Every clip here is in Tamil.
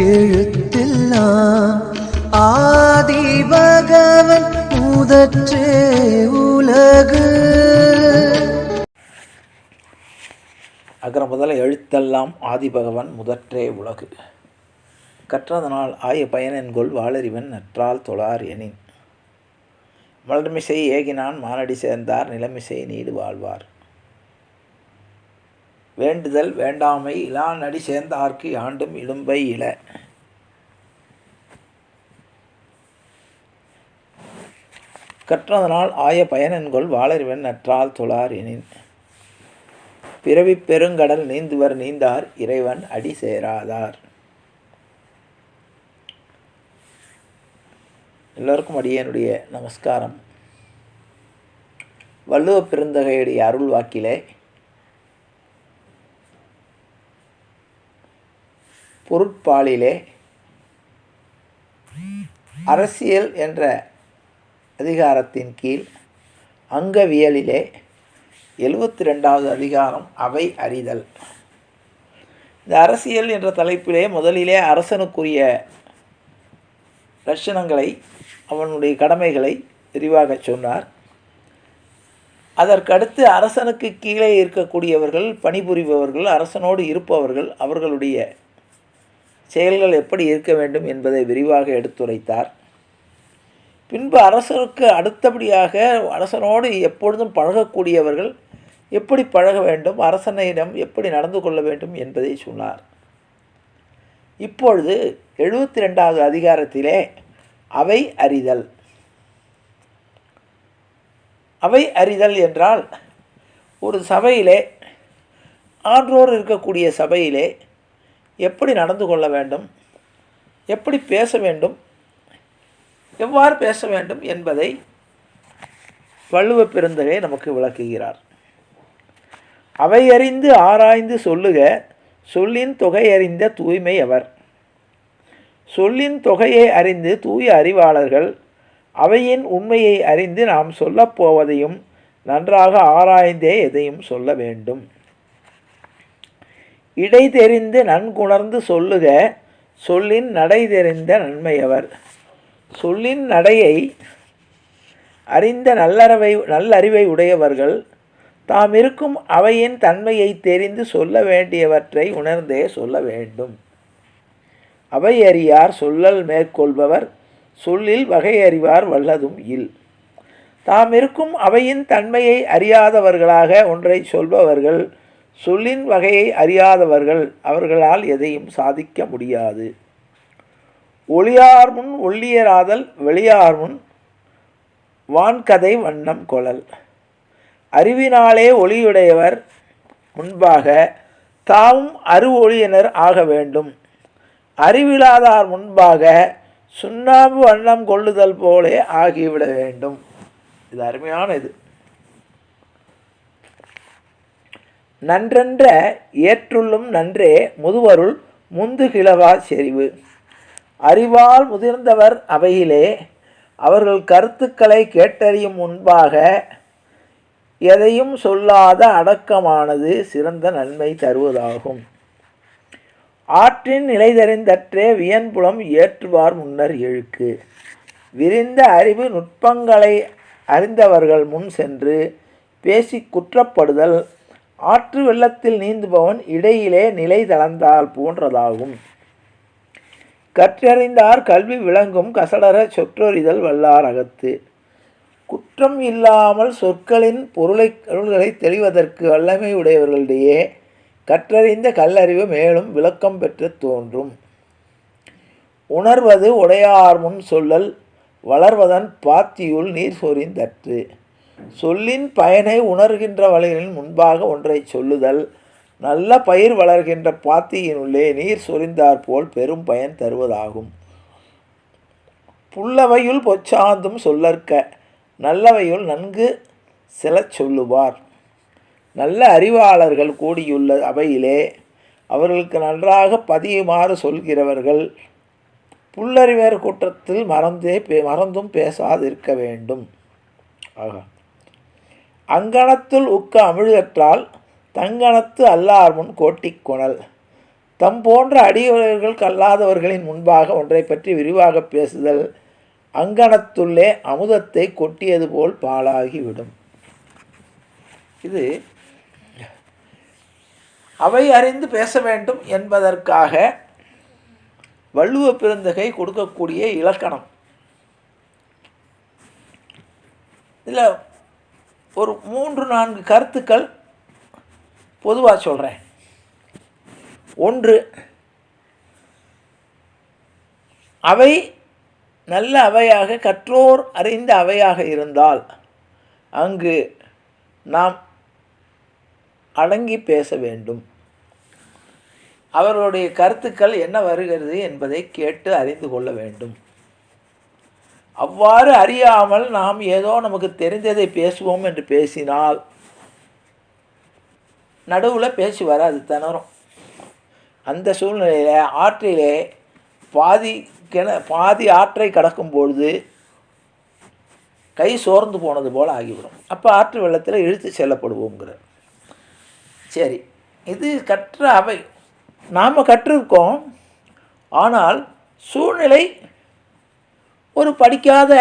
எழுத்தெல்லாம் ஆதி பகவன் முதற்றே உலகு. அகர முதல எழுத்தெல்லாம் ஆதிபகவன் முதற்றே உலகு. கற்றதனால் ஆய பயனென்கொள் வாளறிவன் நற்றால் தொழார் எனின். மலர்மிசை ஏகினான் மானடி சேர்ந்தார் நிலமிசை நீடு வாழ்வார். வேண்டுதல் வேண்டாமை இலா அடி சேர்ந்தார்க்கு ஆண்டும் இடும்பை இல. கற்றதனால் ஆய பயனென்கொள் வாளறிவன் நற்றால் தொழார் எனின். பிறவி பெருங்கடல் நீந்துவர் நீந்தார் இறைவன் அடி சேராதார். எல்லோருக்கும் அடியனுடைய நமஸ்காரம். வள்ளுவ பெருந்தகையுடைய அருள் வாக்கிலே பொருட்பாலிலே அரசியல் என்ற அதிகாரத்தின் கீழ் அங்கவியலிலே எழுபத்தி ரெண்டாவது அதிகாரம் அவை அறிதல். இந்த அரசியல் என்ற தலைப்பிலே முதலிலே அரசனுக்குரிய லட்சணங்களை அவனுடைய கடமைகளை விரிவாக சொன்னார். அதற்கடுத்து அரசனுக்கு கீழே இருக்கக்கூடியவர்கள் பணிபுரிபவர்கள் அரசனோடு இருப்பவர்கள் அவர்களுடைய செயல்கள் எப்படி இருக்க வேண்டும் என்பதை விரிவாக எடுத்துரைத்தார். பின்பு அரசனுக்கு அடுத்தபடியாக அரசனோடு எப்பொழுதும் பழகக்கூடியவர்கள் எப்படி பழக வேண்டும் அரசனிடம் எப்படி நடந்து கொள்ள வேண்டும் என்பதை சொன்னார். இப்பொழுது எழுபத்தி ரெண்டாவது அதிகாரத்திலே அவை அறிதல். அவை அறிதல் என்றால் ஒரு சபையிலே ஆன்றோர் இருக்கக்கூடிய சபையிலே எப்படி நடந்து கொள்ள வேண்டும்? எப்படி பேச வேண்டும்? எவ்வாறு பேச வேண்டும் என்பதை வள்ளுவ பெருந்தகை நமக்கு விளக்குகிறார். அவை அறிந்து ஆராய்ந்து சொல்லுக சொல்லின் தொகை அறிந்த தூய்மை அவர் சொல்லின் தொகையை அறிந்து தூய அறிவாளர்கள் அவையின் உண்மையை அறிந்து நாம் சொல்லப்போவதையும் நன்றாக ஆராய்ந்தே எதையும் சொல்ல வேண்டும். இடை தெரிந்து நன்குணர்ந்து சொல்லுக சொல்லின் நடை தெரிந்த நன்மையவர். சொல்லின் நடையை அறிந்த நல்லறவை நல்லறிவை உடையவர்கள் தாம் இருக்கும் அவையின் தன்மையை தெரிந்து சொல்ல வேண்டியவற்றை உணர்ந்தே சொல்ல வேண்டும். அவை அறியார் சொல்லல் மேற்கொள்பவர் சொல்லில் வகை அறிவார் வல்லதும் இல். தாம் இருக்கும் அவையின் தன்மையை அறியாதவர்களாக ஒன்றை சொல்பவர்கள் சொல்லின் வகையை அறியாதவர்கள் அவர்களால் எதையும் சாதிக்க முடியாது. ஒளியார் முன் ஒள்ளியராதல் வெளியார் முன் வான்கதை வண்ணம் கொழல். அறிவினாலே ஒளியுடையவர் முன்பாக தாமும் அருவொளியினர் ஆக வேண்டும். அறிவிலாதார் முன்பாக சுண்ணாம்பு வண்ணம் கொள்ளுதல் போலே ஆகிவிட வேண்டும். இது அருமையான இது. நன்றென்ற ஏற்றுள்ளும் நன்றே முதுவருள் முந்துகிழவா செறிவு. அறிவால் முதிர்ந்தவர் அவையிலே அவர்கள் கருத்துக்களை கேட்டறியும் முன்பாக எதையும் சொல்லாத அடக்கமானது சிறந்த நன்மை தருவதாகும். ஆற்றின் நிலைதறிந்தற்றே வியன்புலம் ஏற்றுவார் முன்னர் எழுக்கு விரிந்த அறிவு நுட்பங்களை அறிந்தவர்கள் முன் சென்று பேசி குற்றப்படுதல் ஆற்று வெள்ளத்தில் நீந்துபவன் இடையிலே நிலை தளர்ந்தால் போன்றதாகும். கற்றறிந்தார் கல்வி விளங்கும் கசடர சொற்றொறிதல் வல்லார் அகத்து. குற்றம் இல்லாமல் சொற்களின் பொருளை பொருள்களை தெளிவதற்கு வல்லமை உடையவர்களிடையே கற்றறிந்த கல்லறிவு மேலும் விளக்கம் பெற்று தோன்றும். உணர்வது உடையார் முன் சொல்லல் வளர்வதன் பாத்தியுள் நீர் சொரிந்தற்று. சொல்லின் பயனை உணர்கின்ற வழிகளின் முன்பாக ஒன்றை சொல்லுதல். நல்ல பயிர் வளர்கின்ற பாத்தியினுள்ளே நீர் சொரிந்தாற்போல் பெரும் பயன் தருவதாகும். புல்லவையுள் பொச்சாந்தும் சொல்லற்க நல்லவையுள் நன்கு செலச் சொல்லுவார். நல்ல அறிவாளர்கள் கூடியுள்ள அவையிலே அவர்களுக்கு நன்றாக பதியுமாறு சொல்கிறவர்கள் புல்லறிவர் கூட்டத்தில் மறந்தே பே மறந்தும் பேசாதிருக்க வேண்டும். ஆகா. அங்கணத்துள் உக்க அமிழ்தற்றால் தங்கணத்து அல்லார் முன் கோட்டிக் குணல். தம் போன்ற அடியவர்கள் கல்லாதவர்களின் முன்பாக ஒன்றை பற்றி விரிவாக பேசுதல் அங்கணத்துள்ளே அமுதத்தை கொட்டியது போல் பாழாகிவிடும். இது அவை அறிந்து பேச வேண்டும் என்பதற்காக வள்ளுவ பெருந்தகை கொடுக்கக்கூடிய இலக்கணம். இதில் ஒரு மூன்று நான்கு கருத்துக்கள் பொதுவாக சொல்கிறேன் ஒன்று அவை நல்ல அவையாக கற்றோர் அறிந்த அவையாக இருந்தால் அங்கு நாம் அடங்கி பேச வேண்டும். அவர்களுடைய கருத்துக்கள் என்ன வருகிறது என்பதை கேட்டு அறிந்து கொள்ள வேண்டும். அவ்வாறு அறியாமல் நாம் ஏதோ நமக்கு தெரிந்ததை பேசுவோம் என்று பேசினால் நடுவில் பேசி வராது திணறும். அந்த சூழ்நிலையில் ஆற்றிலே பாதி கிண பாதி ஆற்றை கடக்கும் பொழுது கை சோர்ந்து போனது போல் ஆகிவிடும். அப்போ ஆற்று வெள்ளத்தில் இழுத்து செல்லப்படுவோங்கிற. சரி இது கற்ற அவை. நாம் கற்றிருக்கோம். ஆனால் சூழ்நிலை ஒரு படிக்காத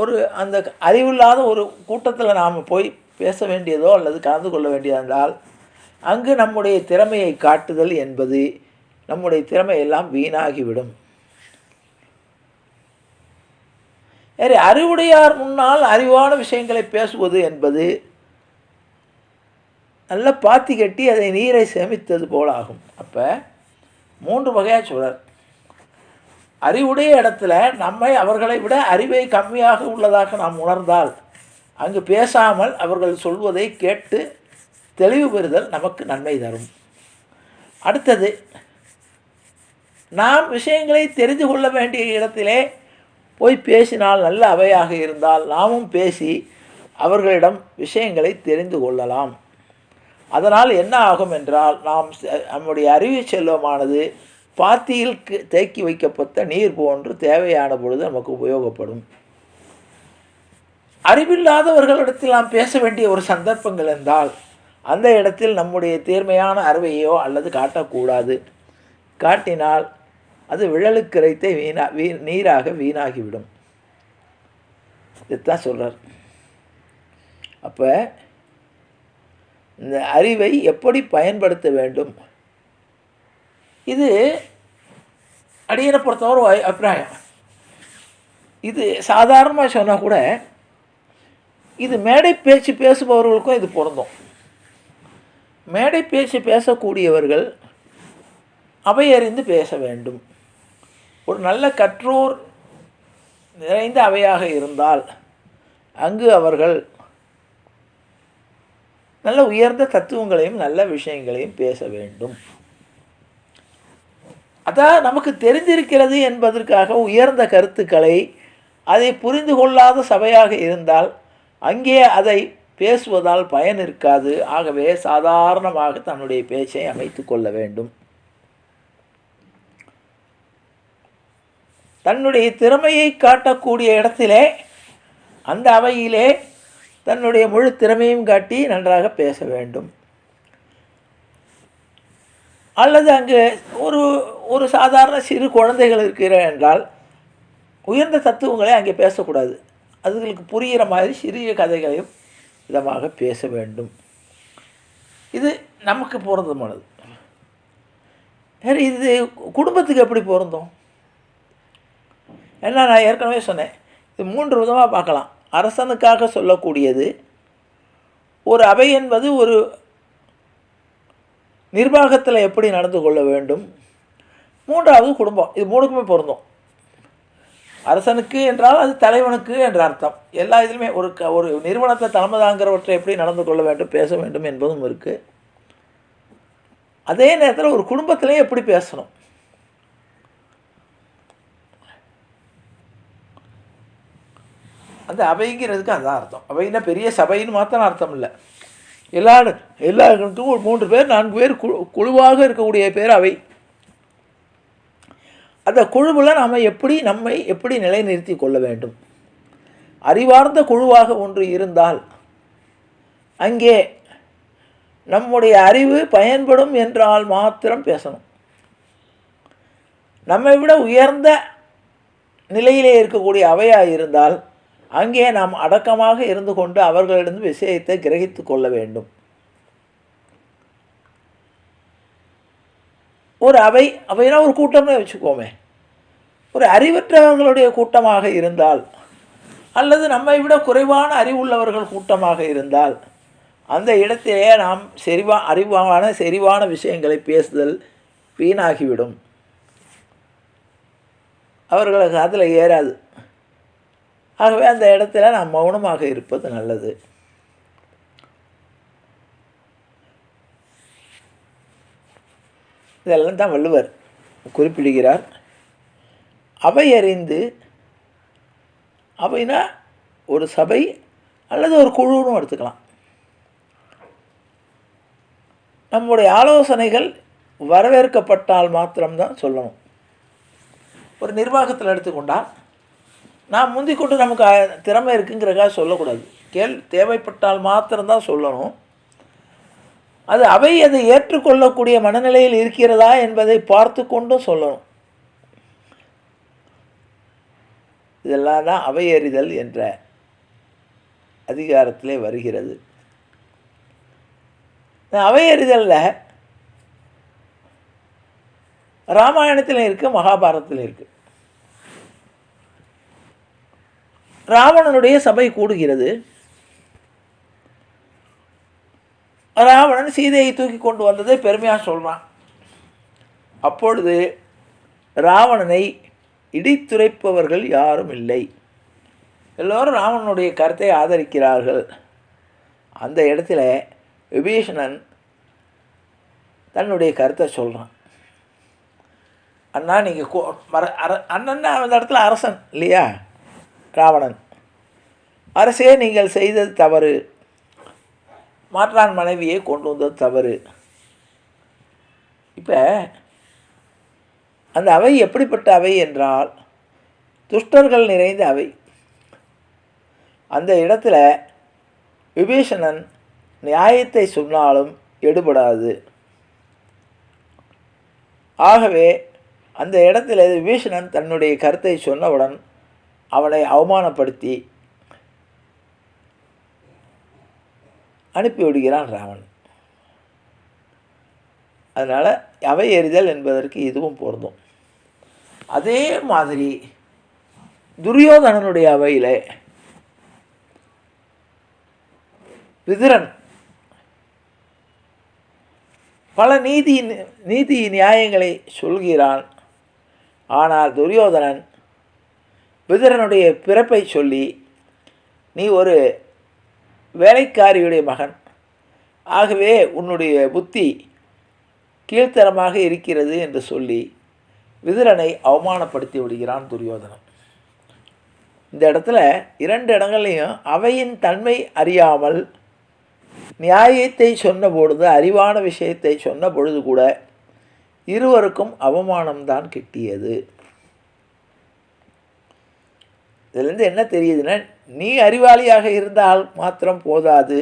ஒரு அந்த அறிவில்லாத ஒரு கூட்டத்தில் நாம் போய் பேச வேண்டியதோ அல்லது கலந்து கொள்ள வேண்டியதா என்றால் அங்கு நம்முடைய திறமையை காட்டுதல் என்பது நம்முடைய திறமையெல்லாம் வீணாகிவிடும். சரி அறிவுடையார் முன்னால் அறிவான விஷயங்களை பேசுவது என்பது நல்ல பாத்தி கட்டி அதை நீரை சேமித்தது போலாகும். அப்போ மூன்று வகையாக சொல்கிறார் அறிவுடைய இடத்துல நம்மை அவர்களை விட அறிவை கம்மியாக உள்ளதாக நாம் உணர்ந்தால் அங்கு பேசாமல் அவர்கள் சொல்வதை கேட்டு தெளிவு பெறுதல் நமக்கு நன்மை தரும். அடுத்தது நாம் விஷயங்களை தெரிந்து கொள்ள வேண்டிய இடத்திலே போய் பேசினால் நல்ல அவையாக இருந்தால் நாமும் பேசி அவர்களிடம் விஷயங்களை தெரிந்து கொள்ளலாம். அதனால் என்ன ஆகும் என்றால் நாம் நம்முடைய அறிவு செல்வமானது பாத்தியில் தேக்கி வைக்கப்பட்ட நீர் போன்று தேவையான பொழுது நமக்கு உபயோகப்படும். அறிவில்லாதவர்களிடத்தில் நாம் பேச வேண்டிய ஒரு சந்தர்ப்பங்கள் என்றால் அந்த இடத்தில் நம்முடைய தீர்மையான அறிவையோ அல்லது காட்டக்கூடாது. காட்டினால் அது விழலுக்கரைத்தை வீணா வீ நீராக வீணாகிவிடும். இதுதான் சொல்கிறார் அப்போ இந்த அறிவை எப்படி பயன்படுத்த வேண்டும்? இது அடியனை பொறுத்தவரை ஒரு அபிப்பிராயம். இது சாதாரணமாக சொன்னால் கூட இது மேடை பேச்சு பேசுபவர்களுக்கும் இது பொருந்தும். மேடை பேச்சு பேசக்கூடியவர்கள் அவையறிந்து பேச வேண்டும். ஒரு நல்ல கற்றோர் நிறைந்த அவையாக இருந்தால் அங்கு அவர்கள் நல்ல உயர்ந்த தத்துவங்களையும் நல்ல விஷயங்களையும் பேச வேண்டும். அதான் நமக்கு தெரிந்திருக்கிறது என்பதற்காக உயர்ந்த கருத்துக்களை அதை புரிந்து கொள்ளாத சபையாக இருந்தால் அங்கே அதை பேசுவதால் பயன் இருக்காது. ஆகவே சாதாரணமாக தன்னுடைய பேச்சை அமைத்து கொள்ள வேண்டும். தன்னுடைய திறமையை காட்டக்கூடிய இடத்திலே அந்த அவையிலே தன்னுடைய முழு திறமையும் காட்டி நன்றாக பேச வேண்டும். அல்லது அங்கு ஒரு ஒரு சாதாரண சிறு குழந்தைகள் இருக்கிற என்றால் உயர்ந்த தத்துவங்களை அங்கே பேசக்கூடாது. அதுகளுக்கு புரிகிற மாதிரி சிறிய கதைகளையும் விதமாக பேச வேண்டும். இது நமக்கு பொருந்தமானது சரி இது குடும்பத்துக்கு எப்படி பொருந்தும்? ஏன்னா நான் ஏற்கனவே சொன்னேன். இது மூன்று விதமாக பார்க்கலாம். அரசனுக்காக சொல்லக்கூடியது ஒரு அவை என்பது ஒரு நிர்வாகத்தில் எப்படி நடந்து கொள்ள வேண்டும்? மூன்றாவது குடும்பம். இது மூணுக்குமே பொருந்தும். அரசனுக்கு என்றால் அது தலைவனுக்கு என்ற அர்த்தம். எல்லா இதுலையுமே ஒரு க ஒரு நிறுவனத்தை தலைமை தாங்கிறவற்றை எப்படி நடந்து கொள்ள வேண்டும் பேச வேண்டும் என்பதும் இருக்குது அதே நேரத்தில் ஒரு குடும்பத்திலையும் எப்படி பேசணும்? அந்த அவைங்கிறதுக்கு அதான் அர்த்தம். அவைன்னா பெரிய சபைன்னு மாத்திரம் அர்த்தம் இல்லை. எல்லா எல்லா இடத்துக்கும் மூன்று பேர் நான்கு பேர் குழு குழுவாக இருக்கக்கூடிய பேர் அவை. அந்த குழுவில் நாம் எப்படி நம்மை எப்படி நிலைநிறுத்தி கொள்ள வேண்டும்? அறிவார்ந்த குழுவாக ஒன்று இருந்தால் அங்கே நம்முடைய அறிவு பயன்படும் என்றால் மாத்திரம் பேசணும். நம்மை விட உயர்ந்த நிலையிலே இருக்கக்கூடிய அவையாக இருந்தால் அங்கே நாம் அடக்கமாக இருந்து கொண்டு அவர்களிடம் விஷயத்தை கிரகித்து கொள்ள வேண்டும். ஒரு அவை அவைனா ஒரு கூட்டம்னு வச்சுக்கோமே. ஒரு அறிவற்றவர்களுடைய கூட்டமாக இருந்தால் அல்லது நம்மை விட குறைவான அறிவுள்ளவர்கள் கூட்டமாக இருந்தால் அந்த இடத்திலே நாம் செறிவா அறிவான செறிவான விஷயங்களை பேசுதல் வீணாகிவிடும். அவர்களுக்கு அதில் ஏறாது. ஆகவே அந்த இடத்துல நாம் மௌனமாக இருப்பது நல்லது. இதெல்லாம் தான் வள்ளுவர் குறிப்பிடுகிறார். அவை அறிந்து அவைனா ஒரு சபை அல்லது ஒரு குழுன்னு எடுத்துக்கலாம். நம்முடைய ஆலோசனைகள் வரவேற்கப்பட்டால் மாத்திரம்தான் சொல்லணும். ஒரு நிர்வாகத்தில் எடுத்துக்கொண்டால் நான் முந்தி கொண்டு நமக்கு திறமை இருக்குங்கிறக்காக சொல்லக்கூடாது. கேள் தேவைப்பட்டால் மாத்திரம்தான் சொல்லணும். அது அவை அதை ஏற்றுக்கொள்ளக்கூடிய மனநிலையில் இருக்கிறதா என்பதை பார்த்து கொண்டும் சொல்லணும். இதெல்லாம் தான் அவையறிதல் என்ற அதிகாரத்திலே வருகிறது. அவை அவையறிதலில் ராமாயணத்தில் இருக்குது மகாபாரதத்தில் இருக்குது ராவணனுடைய சபை கூடுகிறது. ராவணன் சீதையை தூக்கி கொண்டு வந்ததை பெருமையாக சொல்கிறான் அப்பொழுது ராவணனை இடித்துரைப்பவர்கள் யாரும் இல்லை. எல்லோரும் ராவணனுடைய கருத்தை ஆதரிக்கிறார்கள். அந்த இடத்துல விபீஷணன் தன்னுடைய கருத்தை சொல்கிறான் அண்ணா நீங்கள் கோ மர அர அண்ணன்னா அந்த இடத்துல அரசன் இல்லையா? ராவணன். அரசே நீங்கள் செய்தது தவறு. மாற்றான் மனைவியை கொண்டு வந்தது தவறு. இப்போ அந்த அவை எப்படிப்பட்ட அவை என்றால் துஷ்டர்கள் நிறைந்த அவை. அந்த இடத்துல விபீஷணன் நியாயத்தை சொன்னாலும் எடுபடாது. ஆகவே அந்த இடத்துல விபீஷணன் தன்னுடைய கருத்தை சொன்னவுடன் அவனை அவமானப்படுத்தி அனுப்பிவிடுகிறான் ராவன் அதனால் அவை எறிதல் என்பதற்கு இதுவும் பொருந்தும். அதே மாதிரி துரியோதனனுடைய அவையில் விதுரன் பல நீதி நீதி நியாயங்களை சொல்கிறான். ஆனால் துரியோதனன் விதுரனுடைய பிறப்பை சொல்லி நீ ஒரு வேலைக்காரியுடைய மகன். ஆகவே உன்னுடைய புத்தி கீழ்த்தரமாக இருக்கிறது என்று சொல்லி விதுரனை அவமானப்படுத்தி விடுகிறான் துரியோதனன். இந்த இடத்துல இரண்டு இடங்கள்லையும் அவையின் தன்மை அறியாமல் நியாயத்தை சொன்ன பொழுது அறிவான விஷயத்தை சொன்ன பொழுது கூட இருவருக்கும் அவமானம்தான் கிட்டியது. இதிலிருந்து என்ன தெரியுதுன்னா நீ அறிவாளியாக இருந்தால் மாத்திரம் போதாது.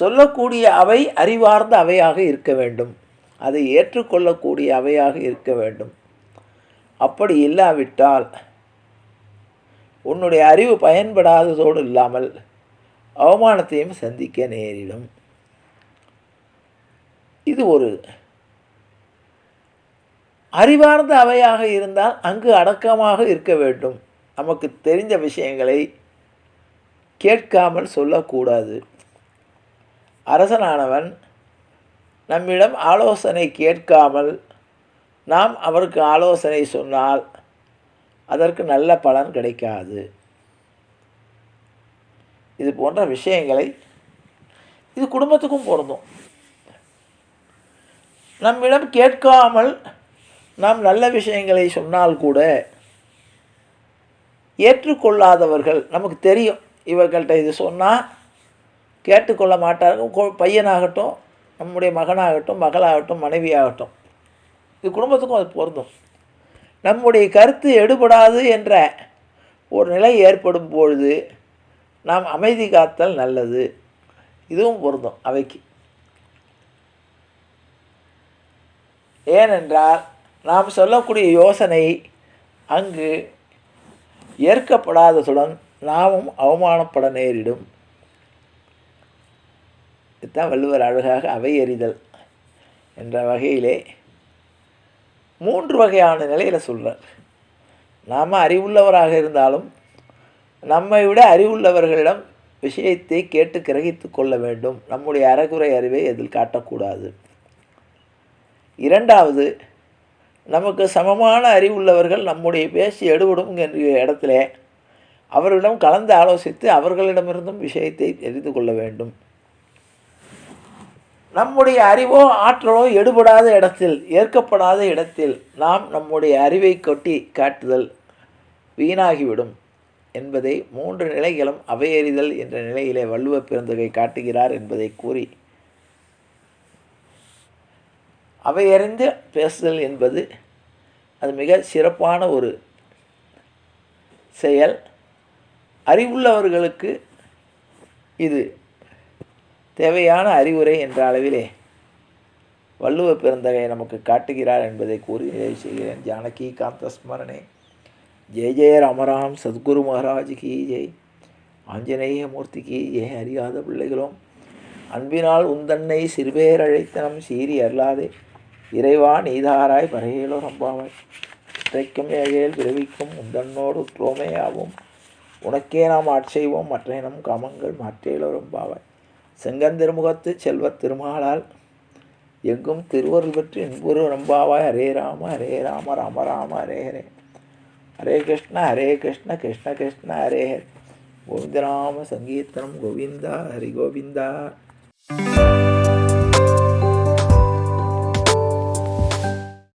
சொல்லக்கூடிய அவை அறிவார்ந்த அவையாக இருக்க வேண்டும். அதை ஏற்றுக்கொள்ளக்கூடிய அவையாக இருக்க வேண்டும். அப்படி இல்லாவிட்டால் உன்னுடைய அறிவு பயன்படாததோடு இல்லாமல் அவமானத்தையும் சந்திக்க நேரிடும். இது ஒரு அறிவார்ந்த அவையாக இருந்தால் அங்கு அடக்கமாக இருக்க வேண்டும். நமக்கு தெரிந்த விஷயங்களை கேட்காமல் சொல்லக்கூடாது. அரசனானவன் நம்மிடம் ஆலோசனை கேட்காமல் நாம் அவருக்கு ஆலோசனை சொன்னால் அதற்கு நல்ல பலன் கிடைக்காது. இது போன்ற விஷயங்களை இது குடும்பத்துக்கும் பொருந்தும். நம்மிடம் கேட்காமல் நாம் நல்ல விஷயங்களை சொன்னால் கூட ஏற்றுக்கொள்ளாதவர்கள் நமக்கு தெரியும். இவர்கள்ட்ட இது சொன்னால் கேட்டுக்கொள்ள மாட்டார்கள். பையனாகட்டும் நம்முடைய மகனாகட்டும் மகளாகட்டும் மனைவியாகட்டும். இது குடும்பத்துக்கும் அது பொருந்தும். நம்முடைய கருத்து எடுபடாது என்ற ஒரு நிலை ஏற்படும் பொழுது நாம் அமைதி காத்தல் நல்லது. இதுவும் பொருந்தும் அவைக்கு. ஏனென்றால் நாம் சொல்லக்கூடிய யோசனை அங்கு ஏற்கப்படாததுடன் நாமும் அவமானப்பட நேரிடும். இதுதான் வள்ளுவர் அழகாக அவை எறிதல் என்ற வகையிலே மூன்று வகையான நிலையில் சொல்கிறார் நாம் அறிவுள்ளவராக இருந்தாலும் நம்மை விட அறிவுள்ளவர்களிடம் விஷயத்தை கேட்டு கிரகித்து கொள்ள வேண்டும். நம்முடைய அறகுறை அறிவை அதில் காட்டக்கூடாது. இரண்டாவது நமக்கு சமமான அறிவுள்ளவர்கள் நம்முடைய பேசி எடுபடும் என்ற இடத்துல அவர்களிடம் கலந்து ஆலோசித்து அவர்களிடமிருந்தும் விஷயத்தை தெரிந்து கொள்ள வேண்டும். நம்முடைய அறிவோ ஆற்றலோ எடுபடாத இடத்தில் ஏற்கப்படாத இடத்தில் நாம் நம்முடைய அறிவை கொட்டி காட்டுதல் வீணாகிவிடும் என்பதை மூன்று நிலைகளும் அவையறிதல் என்ற நிலையிலே வள்ளுவ பிறந்தகை காட்டுகிறார் என்பதை கூறி அவையறிந்து பேசுதல் என்பது அது மிக சிறப்பான ஒரு செயல். அறிவுள்ளவர்களுக்கு இது தேவையான அறிவுரை என்ற அளவிலே வள்ளுவ பிறந்தகை நமக்கு காட்டுகிறார் என்பதை கூறி நிறைவு செய்கிறேன். ஜானகி காந்த ஸ்மரணே ஜெய ஜெய ராமராம். சத்குரு மகாராஜ் கி ஜெய் ஆஞ்சநேய மூர்த்தி கி ஜெய் அறியாத பிள்ளைகளும். அன்பினால் உந்தன்னை சிறுபேர் அழைத்தனம். சீறி அருளாதே. இறைவா நீதாராய் பறையலோ ரம்பாவாய் இன்றைக்கும் ஏழையில் பிறவிக்கும் உந்தன்னோடு உற்றோமேயாவும் உனக்கே நாம் ஆட்செய்வோம் மற்ற நம் காமங்கள் மாற்றேலோ ரம்பாவாய் செங்கந்திருமுகத்து செல்வத் திருமாலால் எங்கும் திருவருள் பெற்று இன்புரு ரம்பாவாய் ஹரே ராம ஹரே ராம ராம ராம ஹரே ஹரே. ஹரே கிருஷ்ண ஹரே கிருஷ்ண கிருஷ்ண கிருஷ்ண ஹரே ஹரே. கோவிந்தராம சங்கீர்த்தனம் கோவிந்தா ஹரி கோவிந்தா